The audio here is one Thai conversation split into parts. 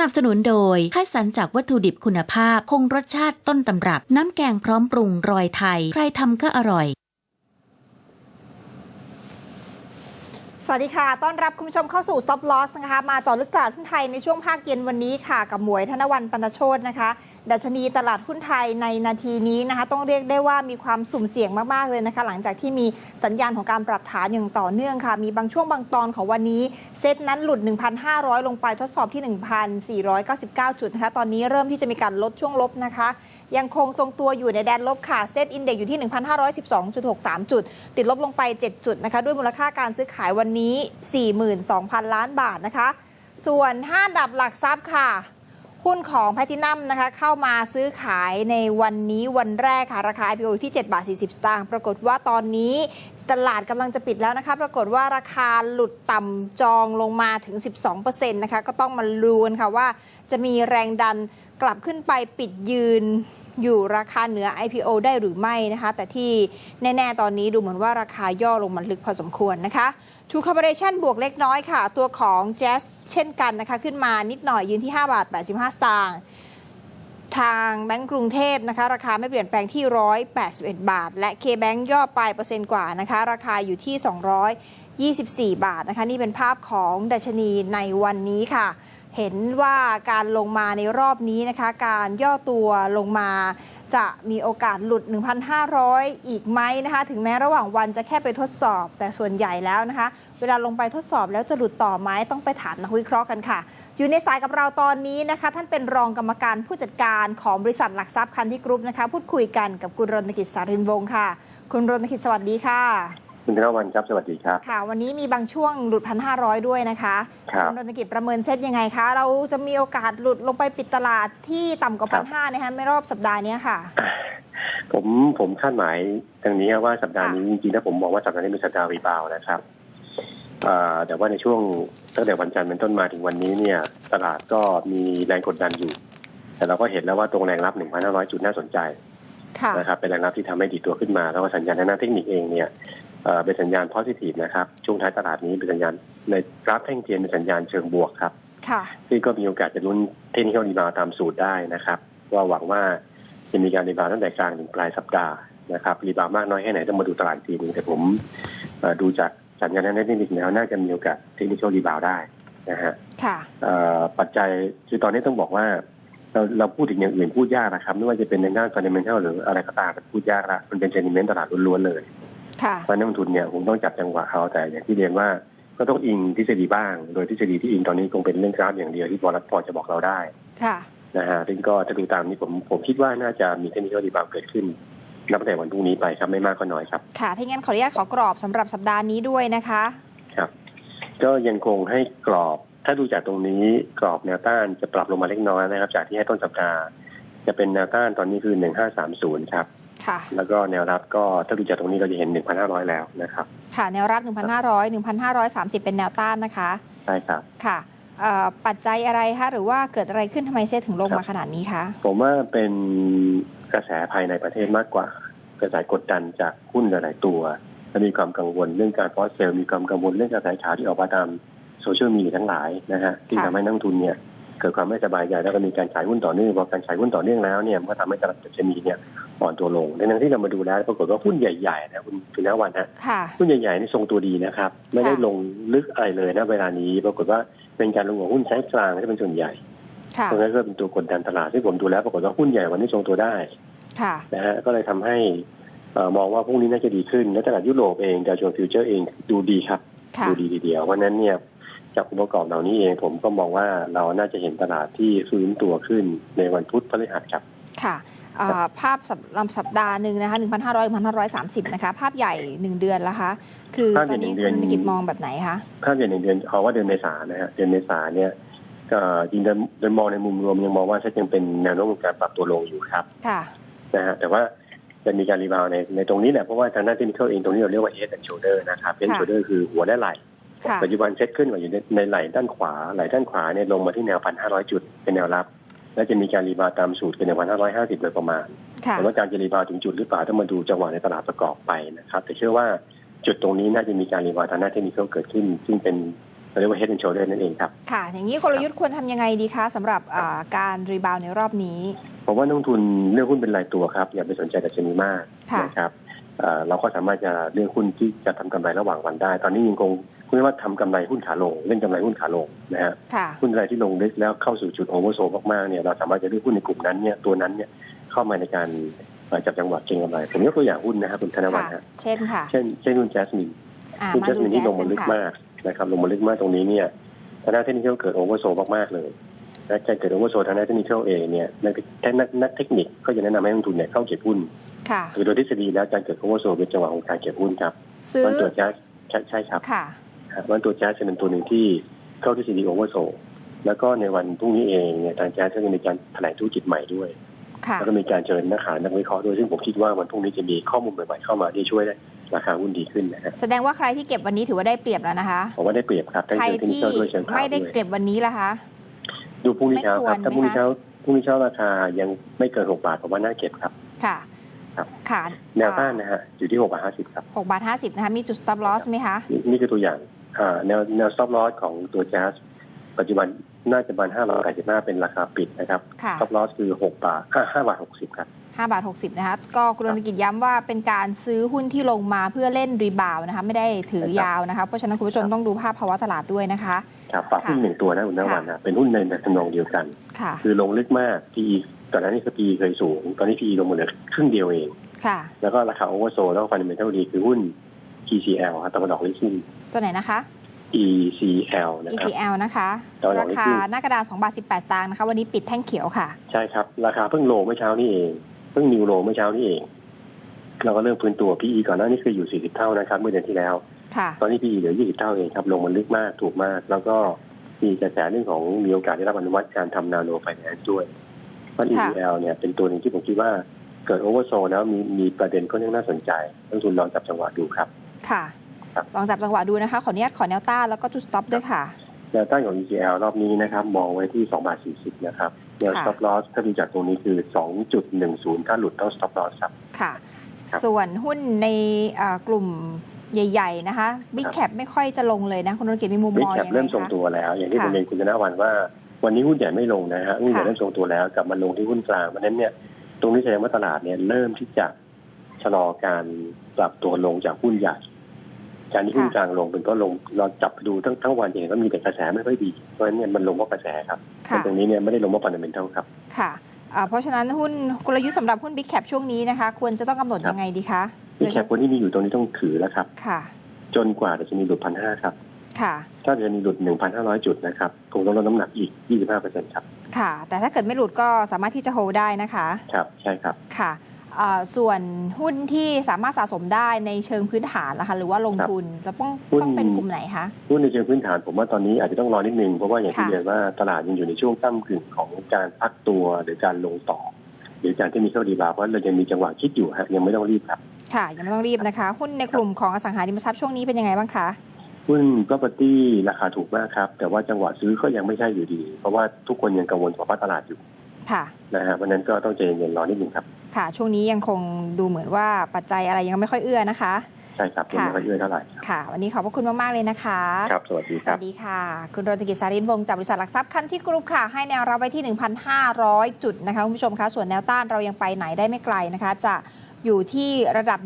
นับสนุนโดยค่ายสรรจากวัตถุดิบคุณภาพ คงรสชาติต้นตำรับ น้ำแกงพร้อมปรุงรอยไทย ใครทำก็อร่อย สวัสดีค่ะ ต้อนรับคุณผู้ชมเข้าสู่ Stop Loss นะคะ มาจอลึกตลาดหุ้นไทยในช่วงภาคเย็นวันนี้ค่ะ กับหมวยธนวันปันโชตนะคะดัชนีตลาดหุ้นไทยในนาทีนี้นะคะ ต้องเรียกได้ว่ามีความสุ่มเสี่ยงมาก ๆ เลยนะคะ หลังจากที่มีสัญญาณของการปรับฐานอย่างต่อเนื่องค่ะ มีบางช่วงบางตอนของวันนี้ เซตนั้นหลุด 1,500 ลงไปทดสอบที่ 1,499 จุดนะคะ ตอนนี้เริ่มที่จะมีการลดช่วงลบนะคะ ยังคงทรงตัวอยู่ในแดนลบค่ะเซตอินเด็กอยู่ที่ 1,512.63 จุด ติดลบลงไป 7 จุดนะคะ ด้วยมูลค่าการซื้อขายวันนี้ 42,000 ล้านบาทนะคะ ส่วน 5 ดับหลักทรัพย์ค่ะ หุ้นของแพทินัมนะคะเข้ามาซื้อขายในวันนี้วันแรกค่ะราคา IPO อยู่ที่7บาท40 สตางค์ปรากฏว่าตอนนี้ตลาดกำลังจะปิดแล้วนะคะ ปรากฏว่าราคาหลุดต่ำจองลงมาถึง 12%นะคะก็ต้องมาลุ้นค่ะว่าจะมีแรงดันกลับขึ้นไปปิดยืน อยู่ราคาเหนือ IPO ได้หรือไม่นะคะ แต่ที่แน่ ๆ ตอนนี้ดูเหมือนว่าราคาย่อลงมาลึกพอสมควรนะคะ True Corporation บวกเล็กน้อยค่ะ ตัวของ Jazz เช่นกันนะคะ ขึ้นมานิดหน่อยยืนที่ 5 บาท 85 สตางค์ทางแบงก์กรุงเทพนะคะ ราคาไม่เปลี่ยนแปลงที่ 181 บาท และ K-Bank ย่อไปเปอร์เซ็นต์กว่านะคะ ราคาอยู่ที่ 224 บาทนะคะ นี่เป็นภาพของดัชนีในวันนี้ค่ะ เห็นว่าการลงมาในรอบนี้นะคะ การย่อตัวลงมาจะมีโอกาสหลุด 1,500 อีกไหมนะคะ ถึงแม้ระหว่างวันจะแค่ไปทดสอบ แต่ส่วนใหญ่แล้วนะคะ เวลาลงไปทดสอบแล้วจะหลุดต่อไหมต้องไปถามนักวิเคราะห์กันค่ะ อยู่ในสายกับเราตอนนี้นะคะ ท่านเป็นรองกรรมการผู้จัดการของบริษัทหลักทรัพย์คันที่กรุ๊ปนะคะ พูดคุยกันกับคุณรณกิจสารินวงศ์ค่ะ คุณรณกิจสวัสดีค่ะ คุณธนวันครับ สวัสดีครับ ค่ะ วันนี้มีบางช่วงหลุด1,500ด้วยนะคะครับณรณกิจประเมินเซตยังไงคะ เราจะมีโอกาสหลุดลงไปปิดตลาดที่ต่ำกว่าครัพันบห้านะคะไม่รอบสัปดาห์นี้ค่ะ ผมผมคาดหมายทางนี้ว่าสัปดาห์นี้จริงๆถ้าผมมองว่าสัปดาห์นี้เป็นสัปดาห์รีบาวด์นะครับอ่าแต่ว่าในช่วงตั้งแต่วันจันทร์เป็นต้นมาถึงวันนี้เนี่ย ตลาดก็มีแรงกดดันอยู่ แต่เราก็เห็นแล้วว่าตรงแรงรับ 1,500 จุดน่าสนใจค่ะนะครับเป็นแรงรับที่ทำให้ดีตัวขึ้นมา แล้วก็สัญญาณทางด้านเทคนิคเองเนี่ย เอ่อเป็นสัญญาณ positive นะครับ ช่วงท้ายตลาดนี้เป็นสัญญาณในกราฟแท่งเทียนเป็นสัญญาณเชิงบวกครับค่ะซึ่งก็มีโอกาสจะลุ้นเทคนิคอลรีบาวตามสูตรได้นะครับว่าหวังว่าจะมีการรีบาวตั้งแต่กลางถึงปลายสัปดาห์นะครับรีบาวมากน้อยแค่ไหนต้องมาดูตลาดอีกทีนึงแต่ผมเอ่อดูจากสัญญาณทางด้านเทคนิคแล้วน่าจะมีโอกาสเทคนิคอลรีบาวได้นะฮะค่ะเอ่อปัจจัยคือตอนนี้ต้องบอกว่าเราเราพูดถึงอย่างอื่นพูดยากนะครับ ไม่ว่าจะเป็นในด้านฟันเดเมนทัลหรืออะไรก็ตามมันพูดยากละมันเป็นเซนิเมนต์ตลาดล้วนๆเลยค่ะ เพราะนักลงทุนเนี่ยผมต้องจับจังหวะเขาแต่อย่างที่เรียนว่าก็ต้องอิงทฤษฎีบ้าง โดยทฤษฎีที่อิงตอนนี้คงเป็นเรื่องกราฟอย่างเดียวที่บอลพอจะบอกเราได้ค่ะนะฮะซึ่งก็ถ้าดูตามนี้ผมผมคิดว่าน่าจะมีเทคนิคอลรีบาวเกิดขึ้นนับตั้งแต่วันพรุ่งนี้ไปครับไม่มากก็น้อยครับค่ะถ้างั้นขออนุญาตขอกรอบสำหรับสัปดาห์นี้ด้วยนะคะครับ ก็ยังคงให้กรอบ ถ้าดูจากตรงนี้กรอบแนวต้านจะปรับลงมาเล็กน้อยนะครับ จากที่ให้ต้นสัปดาห์จะเป็นแนวต้านตอนนี้คือ1530ครับค่ะ แล้วก็แนวรับก็ถ้าดูจากตรงนี้เราจะเห็น 1,500 แล้วนะครับ ค่ะ แนวรับ 1,500 1,530 เป็นแนวต้านนะคะ ใช่ครับ ค่ะเอ่อปัจจัยอะไรคะ หรือว่าเกิดอะไรขึ้นทำไมเซตถึงลงมาขนาดนี้คะ ผมว่าเป็นกระแสภายในประเทศมากกว่า กระแสกดดันจากหุ้นหลาย ๆ ตัวและมีความกังวลเรื่องการฟอสเซลมีความกังวลเรื่องกระแสข่าวที่ออกมาตามโซเชียลมีเดียทั้งหลายนะฮะที่ค่ะทำให้นักลงทุนเนี่ย เกิดความไม่สบายใจแล้วก็มีการขายหุ้นต่อเนื่องพอการขายหุ้นต่อเนื่องแล้วเนี่ยมันก็ทำให้ตลาดดัชนีเนี่ยอ่อนตัวลงดังนั้นที่เรามาดูแล้วปรากฏว่าหุ้นใหญ่ๆนะคุณคุณนวันฮะค่ะหุ้นใหญ่ๆนี่ทรงตัวดีนะครับไม่ได้ลงลึกอะไรเลยนะเวลานี้ ปรากฏว่าเป็นการลงของหุ้นไซส์กลางที่เป็นส่วนใหญ่ค่ะตรงนั้นก็เป็นตัวกดดันตลาดที่ผมดูแล้วปรากฏว่าหุ้นใหญ่วันนี้ทรงตัวได้ค่ะนะฮะก็เลยทำให้เอ่อมองว่าพรุ่งนี้น่าจะดีขึ้นและตลาดยุโรปเองดาวโจนส์ฟิวเจอร์เองดูดีครับค่ะดูดีทีเดียววันนั้นเนี่ย จากองค์ประกอบเหล่านี้เองผมก็มองว่าเราน่าจะเห็นตลาดที่ฟื้นตัวขึ้นในวันพุธพฤหัสครับ ค่ะเอ่อภาพสัปลำสัปดาห์หนึ่งนะคะ1,500 1,530 นะคะ ภาพใหญ่ 1 เดือนแล้วคะ คือภาพตใหญ่อนนี้หนึ่งเดือนคุณกิจมองแบบไหนคะ ภาพใหญ่หนึ่งเดือนเอาว่าเดือนเมษานะฮะ เดือนเมษาเนี่ยก็จริงๆเดินเดินมองในมุมรวมยังมองว่าจะยังเป็นแนวโน้มของการปรับตัวลงอยู่ครับ ค่ะนะฮะแต่ว่าจะมีการรีบาวด์ในในตรงนี้แหละเพราะว่าทางด้านเทคนิคเองตรงนี้เราเรียกว่า head and shoulder นะครับ head and ค่ะ shoulder คือหัวและไหล่ค่ะ ปัจจุบันเซ็ตขึ้นมาอยู่ในในไหล่ด้านขวาไหล่ด้านขวาเนี่ยลงมาที่แนวพันห้าร้อยจุดเป็นแนวรับ และจะมีการรีบาวด์ตามสูตรเป็นแนวพันห้าร้อยห้าสิบโดยประมาณค่ะแต่ว่าการจะรีบาวด์ถึงจุดหรือเปล่าต้องมาดูจังหวะในตลาดประกอบไปนะครับ แต่เชื่อว่าจุดตรงนี้น่าจะมีการรีบาวด์ทางด้านเทคนิคเกิดขึ้น ซึ่งเป็นเราเรียกว่า head and shoulder นั่นเองครับค่ะ อย่างนี้กลยุทธ์ควรทำยังไงดีคะสำหรับอ่าการรีบาวในรอบนี้ผมว่านักลงทุนเลือกหุ้นเป็นรายตัวครับ อย่าไปสนใจดัชนีมากค่ะนะครับเอ่อเราก็สามารถจะเลือกหุ้นที่จะทำกำไรระหว่างวันได้ ตอนนี้ยังคง คุณว่าทำกำไรหุ้นขาลงเล่นกำไรหุ้นขาลงนะฮะค่ะหุ้นอะไรที่ลงลึกแล้วเข้าสู่จุดโอเวอร์โซมากๆเนี่ยเราสามารถจะเลือกหุ้นในกลุ่มนั้นเนี่ยตัวนั้นเนี่ยเข้ามาในการเอ่อจับจังหวะเก็งกำไรผมยกตัวอย่างหุ้นนะครับคุณธนวัฒค่ะน์ฮะเช่นค่ะเช่นเช่นหุ้นแจสมินอ่าหุ้นมาแจสดูมินแจ๊ที่สลงกัมานลึกค่ะมากนะครับลงมาลึกมากตรงนี้เนี่ยทางด้านเทคนิคเกิดโอเวอร์โซมากๆเลยและการเกิดโอเวอร์โซทางด้านเทคนิคเองเนี่ยนักนักนักเทคนิคก็จะแนะนำให้นักลงทุนเนี่ยเข้าเก็บหุ้นค่ะคือโดยทฤษฎีแล้วการเกิดโอเวอร์โซเป็นจังหวะของการเก็บหุ้นครับซื้อวันตัวแจ๊สใช่ใช่ครับ ค่ะวันตัวแจ๊สจะเป็นตัวหนึ่งที่เข้าทฤษฎีโอเวอร์โซแล้วก็ในวันพรุ่งนี้เองเนี่ยทางแจ๊สจะมีการแถลงธุรกิจใหม่ด้วยค่ะแล้วก็มีการเชิญนักข่าวนักวิเคราะห์ด้วยซึ่งผมคิดว่าวันพรุ่งนี้จะมีข้อมูลใหม่ๆเข้ามาที่ช่วยให้ราคาหุ้นดีขึ้นนะฮะแสดงว่าใครที่เก็บวันนี้ถือว่าได้เปรียบแล้วนะคะผมว่าได้เปรียบครับทั้งใครเชิงเทคนิที่คด้วยเชิงข่าวไม่ได้ด้วยเก็บวันนี้ล่ะคะดูพรุ่งนี้เช้าครับไม่ควรถ้าพรุ่งนี้ไหมคะเช้าพรุ่งนี้เช้าราคายังไม่เกินหกบาทผมว่าน่าเก็บครับ ค่ะครับค่ะแนวต้านนะฮะอยู่ที่หกบาทห้าสิบครับหกบาทห้าสิบนะคะมีจุด stop loss ไหมคะนี่นี่คือตัวอย่างอ่า แนวแนว stop loss ของตัวแจ๊สปัจจุบันน่าจะประมาณห้าร้อยแปดสิบห้าเป็นราคาปิดนะครับค่ะ stop loss คือหกบาทห้าบาทหกสิบครับห้าบาทหกสิบนะคะก็คุณรณกิจย้ำว่าเป็นการซื้อหุ้นที่ลงมาเพื่อเล่นรีบาวนะคะไม่ได้ถือยาวนะคะเพราะฉะนั้นคุณผู้ชมต้องดูภาพภาวะตลาดด้วยนะคะครับฝากหุ้นค่ะหนึ่งตัวนะคุณนวันนะเป็นหุ้นในทำนองเดียวกันค่ะคือลงลึกมาก PE ตอนนั้นนี่คือ PE เคยสูง ตอนนี้ PE ลงมาเหลือครึ่งเดียวเอง ค่ะ แล้วก็ราคาโอเวอร์โซแล้วก็ฟันเดเมนทัลดีคือหุ้น ECL ครับตะวันออกลิซิ่ง ตัวไหนนะคะ ECL นะครับ ECL นะคะตอนหลัรางนี่คาคือหน้ากระดาษ2บาท18 สตางค์นะคะ วันนี้ปิดแท่งเขียวค่ะ ใช่ครับ ราคาเพิ่งโลเมื่อเช้านี่เอง เพิ่งนิวโลเมื่อเช้านี่เอง เราก็เริ่มพื้นตัว PE ก่อนหน้านี้เคยอยู่ 40 เท่านะครับ เมื่อเดือนที่แล้วค่ะตอนนี้ PE เหลือ 20 เท่าเองครับ ลงมันลึกมาก ถูกมาก แล้วก็มีกระแสเรื่องของมีโอกาสได้รับอนุมัติการทำนาโนไฟแนนซ์ด้วยเพราะค่ะ ECL เนี่ยเป็นตัวหนึ่งที่ผมคิดว่าเกิดโอเวอร์โซแล้วมีมีประเด็นก็ยังน่าสนใจต้องทุนลองจับจังหวะดูครับ ค่ะครับ ลองจับจังหวะดูนะคะ ขออนุญาตขอแนวต้านแล้วก็จุด stop ด้วยค่ะ แนวต้านของ ECL รอบนี้นะครับ มองไว้ที่2บาท40 นะครับแนวค่ะ stop loss ถ้าดูจากตรงนี้คือ 2.10 ถ้าหลุดต้อง stop loss ครับค่ะครับส่วนหุ้นในเอ่อกลุ่มใหญ่ ๆ นะคะ Big ครับ Cap ไม่ค่อยจะลงเลยนะคุณธุรกิจมีมุมบิ๊มกองแคยัปงไงเริ่มทรงคะตัวแล้ว อย่างที่ค่ะผมเรียนคุณธนวันว่า วันนี้หุ้นใหญ่ไม่ลงนะฮะหุ้นใหญ่ค่ะเริ่มทรงตัวแล้วกลับมาลงที่หุ้นกลางเพราะฉะนั้นเนี่ยตรงนี้แสดงว่าตลาดเนี่ยเริ่มที่จะชะลอการปรับตัวลงจากหุ้นใหญ่ การที่หุ้นกลางลงเป็นก็ลงเราจับดูทั้งทั้งวันเองก็มีแต่กระแสไม่ค่อยดีเพราะฉะนั้นเนี่ยมันลงเพราะกระแสครับแต่ค่ะตรงนี้เนี่ยไม่ได้ลงเพราะฟันเดเมนทัลครับค่ะอ่าเพราะฉะนั้นหุ้นกลยุทธ์สำหรับหุ้น Big Cap ช่วงนี้นะคะ ควรจะต้องกำหนดครับยังไงดีคะบิ๊กแคปคนที่มีอยู่ตรงนี้ต้องถือแล้วครับค่ะ จนกว่าจะมีหลุดพันห้าครับค่ะ ถ้าจะมีหลุดหนึ่งพันห้าร้อยจุดนะครับคงต้องลดน้ำหนักอีกยี่สิบห้าเปอร์เซ็นต์ครับ ค่ะ แต่ถ้าเกิดไม่หลุดก็สามารถที่จะ hold ได้นะคะ ครับ ใช่ครับ ค่ะอ่า ส่วนหุ้นที่สามารถสะสมได้ในเชิงพื้นฐานนะคะหรือว่าลงทุนจะต้องหุ้นต้องเป็นกลุ่มไหนคะหุ้นในเชิงพื้นฐานผมว่าตอนนี้อาจจะต้องรอนิดนึงเพราะว่าอย่างที่ค่ะเรียนว่าตลาดยังอยู่ในช่วงตั้มกึ่งของการพักตัวหรือการลงต่อ หรือการที่มีเข้าดีบาร์เพราะเรายังมีจังหวะคิดอยู่ฮะยังไม่ต้องรีบครับค่ะ ยังไม่ต้องรีบนะคะ หุ้นในกลุ่มของอสังหาริมทรัพย์ช่วงนี้เป็นยังไงบ้างคะหุ้น property ราคาถูกมากครับ แต่ว่าจังหวะซื้อก็ยังไม่ใช่อยู่ดี เพราะว่าทุกคนยังกังวลกับว่าตลาดอยู่ ค่ะนะฮะเพราะฉะนั้นก็ต้องใจเย็นๆรอนิดนึงครับ ค่ะ ช่วงนี้ยังคงดูเหมือนว่าปัจจัยอะไรยังไม่ค่อยเอื้อนะคะ ใช่ครับยังไม่ค่อยเยอะเท่าไหร่ค่ะ วันนี้ขอบพระคุณมาก ๆ เลยนะคะ ครับ สวัสดีสครัวับสดีค่ะ คุณโรติกิจสารินวงศ์จากบริษัทหลักทรัพย์คันที่กรุ๊ปค่ะ ให้แนวรับไว้ที่ 1,500 จุดนะคะคุณผู้ชมคะ ส่วนแนวต้านเรายังไปไหนได้ไม่ไกลนะคะ จะอยู่ที่ระดับ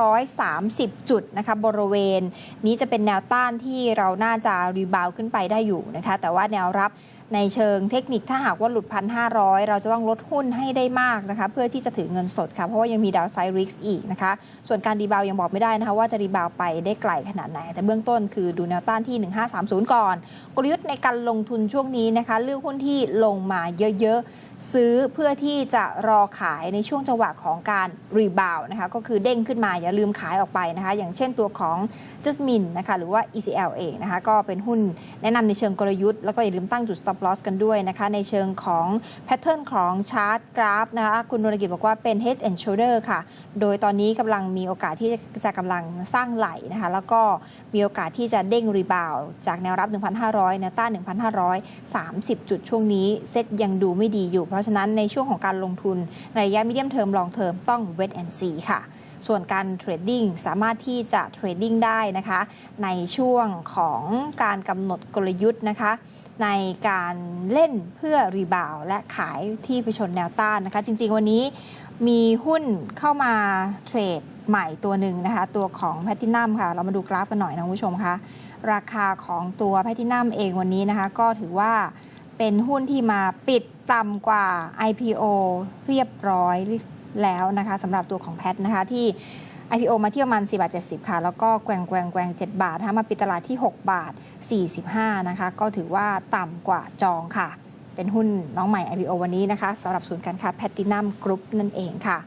1,530 จุดนะคะบริเวณ นี้จะเป็นแนวต้านที่เราน่าจะรีบาวขึ้นไปได้อยู่นะคะ แต่ว่าแนวรับ ในเชิงเทคนิคถ้าหากว่าหลุด 1,500 เราจะต้องลดหุ้นให้ได้มากนะคะเพื่อที่จะถือเงินสดค่ะเพราะว่ายังมีดาวไซริกส์อีกนะคะส่วนการรีบาวยังบอกไม่ได้นะคะว่าจะรีบาวไปได้ไกลขนาดไหน แต่เบื้องต้นคือดูแนวต้านที่ 1530 ก่อน กลยุทธ์ในการลงทุนช่วงนี้นะคะเลือกหุ้นที่ลงมาเยอะๆ ซื้อเพื่อที่จะรอขายในช่วงจังหวะของการรีบาวนะคะก็คือเด้งขึ้นมาอย่าลืมขายออกไปนะคะอย่างเช่นตัวของ Jasmine นะคะหรือว่า ECL เองนะคะก็เป็นหุ้นแนะนำในเชิงกลยุทธ์แล้วก็อย่าลืมตั้งจุด stop loss กันด้วยนะคะในเชิงของแพทเทิร์นของชาร์ตกราฟนะคะคุณนรกิจบอกว่าเป็น head and shoulder ค่ะ โดยตอนนี้กำลังมีโอกาสที่จะกำลังสร้างไหลนะคะแล้วก็มีโอกาสที่จะเด้งรีบาวจากแนวรับ 1,500แนวต้าน1,530 จุดช่วงนี้ เซ็ตยังดูไม่ดีอยู่ เพราะฉะนั้นในช่วงของการลงทุนในระยะมีเดียมเทอมลองเทอมต้อง wait and see ค่ะส่วนการเทรดดิ้งสามารถที่จะเทรดดิ้งได้นะคะ ในช่วงของการกำหนดกลยุทธ์นะคะ ในการเล่นเพื่อรีบาวและขายที่ไปชนแนวต้านนะคะ จริง ๆ วันนี้มีหุ้นเข้ามาเทรดใหม่ตัวหนึ่งนะคะ ตัวของแพทินัมค่ะ เรามาดูกราฟกันหน่อยนะคุณผู้ชมคะราคาของตัวแพทินัมเองวันนี้นะคะ ก็ถือว่าเป็นหุ้นที่มาปิดต่ำกว่า IPO เรียบร้อยแล้วนะคะสำหรับตัวของแพทนะคะที่ IPO มาที่ประมาณ4บาท70 ค่ะ แล้วก็แกว่งแกว่งแกว่ง7บาทนะคะมาปิดตลาดที่ 6 บาท 45 นะคะ ก็ถือว่าต่ำกว่าจองค่ะ เป็นหุ้นน้องใหม่ IPO วันนี้นะคะสำหรับศูนย์การค้าแพตตินัมกรุ๊ปนั่นเองค่ะ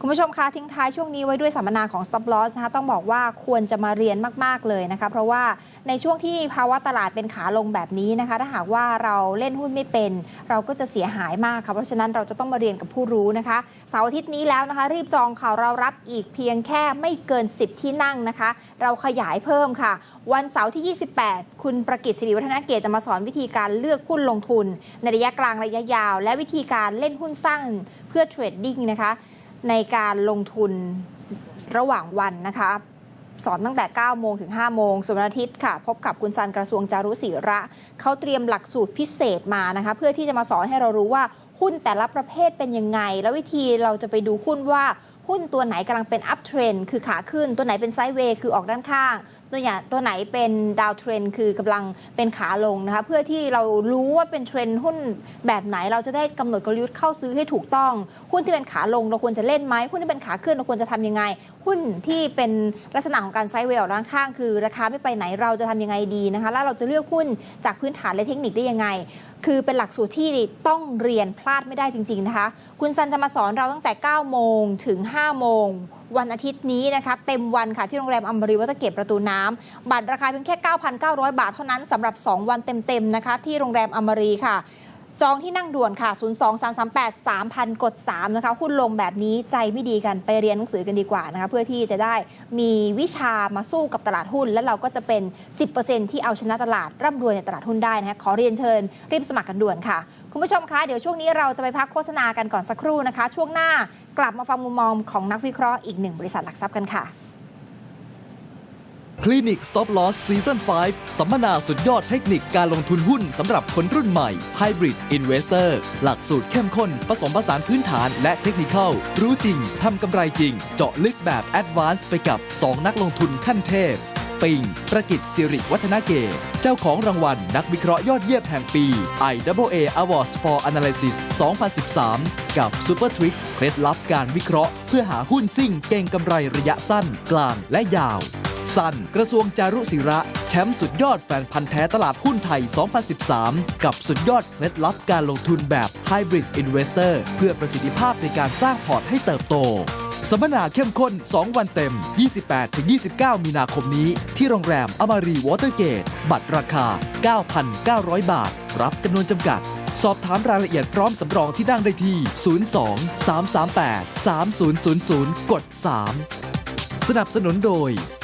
คุณผู้ชมคะทิ้งท้ายช่วงนี้ไว้ด้วยสัมมนาของ Stop Loss นะคะต้องบอกว่าควรจะมาเรียนมาก ๆ เลยนะคะเพราะว่าในช่วงที่ภาวะตลาดเป็นขาลงแบบนี้นะคะ ถ้าหากว่าเราเล่นหุ้นไม่เป็น เราก็จะเสียหายมากค่ะเพราะฉะนั้นเราจะต้องมาเรียนกับผู้รู้นะคะเสาร์อาทิตย์นี้แล้วนะคะ รีบจองค่ะเรารับอีกเพียงแค่ไม่เกิน 10 ที่นั่งนะคะ เราขยายเพิ่มค่ะ วันเสาร์ที่ 28 คุณประกิตศิริวัฒนเกียรติจะมาสอนวิธีการเลือกหุ้นลงทุน ในระยะกลางระยะยาว และวิธีการเล่นหุ้นสร้างเพื่อเทรดดิ้งนะคะ ในการลงทุนระหว่างวันนะคะสอนตั้งแต่ 9 โมงถึง 5 โมงส่วนวันอาทิตย์ค่ะ พบกับคุณซันกระทรวงจารุศิระ เขาเตรียมหลักสูตรพิเศษมานะคะ เพื่อที่จะมาสอนให้เรารู้ว่าหุ้นแต่ละประเภทเป็นยังไง แล้ววิธีเราจะไปดูหุ้นว่า หุ้นตัวไหนกำลังเป็นอัพเทรนคือขาขึ้น ตัวไหนเป็นไซด์เวย์คือออกด้านข้าง ตัวอย่างตัวไหนเป็นดาวเทรนคือกำลังเป็นขาลงนะคะเพื่อที่เรารู้ว่าเป็นเทรนหุ้นแบบไหนเราจะได้กำหนดกลยุทธ์เข้าซื้อให้ถูกต้อง หุ้นที่เป็นขาลงเราควรจะเล่นไหมหุ้นที่เป็นขาขึ้นเราควรจะทำยังไง หุ้นที่เป็นลักษณะของการไซด์เวย์ออกด้านข้างคือราคาไม่ไปไหนเราจะทำยังไงดีนะคะแล้วเราจะเลือกหุ้นจากพื้นฐานและเทคนิคได้ยังไง คือเป็นหลักสูตรที่ต้องเรียนพลาดไม่ได้จริง ๆนะคะ คุณซันจะมาสอนเราตั้งแต่9โมงถึง5โมง วันอาทิตย์นี้นะคะเต็มวันค่ะที่โรงแรมอัมบรีวัตเกตประตูน้ำบัตรราคาเพียงแค่ 9,900 บาทเท่านั้นสำหรับ 2 วันเต็มๆนะคะที่โรงแรมอัมบรีค่ะจองที่นั่งด่วนค่ะ 02338 3000 กด 3 นะคะ หุ้นลงแบบนี้ใจไม่ดีกันไปเรียนหนังสือกันดีกว่านะคะ เพื่อที่จะได้มีวิชามาสู้กับตลาดหุ้น และเราก็จะเป็น 10%ที่เอาชนะตลาดร่ำรวยในตลาดหุ้นได้นะคะ ขอเรียนเชิญรีบสมัครกันด่วนค่ะ คุณผู้ชมคะ เดี๋ยวช่วงนี้เราจะไปพักโฆษณากันก่อนสักครู่นะคะ ช่วงหน้ากลับมาฟังมุมมองของนักวิเคราะห์อีกหนึ่งบริษัทหลักทรัพย์กันค่ะคลินิก Stop Loss Season 5 สัมมนาสุดยอดเทคนิคการลงทุนหุ้นสำหรับคนรุ่นใหม่ Hybrid Investor หลักสูตรเข้มข้น ผสมผสานพื้นฐานและเทคนิคเข้า รู้จริง ทำกำไรจริง เจาะลึกแบบ Advanced ไปกับ 2 นักลงทุนขั้นเทพ ปิงประกิตสิริวัฒนาเกตเจ้าของรางวัลนักวิเคราะห์ยอดเยี่ยมแห่งปี IAA Awards for Analysis 2013 กับ Super Tricks เคล็ดลับการวิเคราะห์ เพื่อหาหุ้นซิ่งเก่งกำไรระยะสั้น กลางและยาว สันกระทรวงจารุศิระ แชมป์สุดยอดแฟนพันธ์แท้ตลาดหุ้นไทย 2013 กับสุดยอดเคล็ดลับการลงทุนแบบ Hybrid Investor เพื่อประสิทธิภาพในการสร้างพอร์ตให้เติบโต สัมมนาเข้มข้น 2 วันเต็ม 28-29 มีนาคมนี้ที่โรงแรมอมารีวอเตอร์เกต บัตรราคา 9,900 บาท รับจำนวนจำกัด สอบถามรายละเอียดพร้อมสำรองที่นั่งได้ที่ 02 338 3000 กด 3 สนับสนุนโดย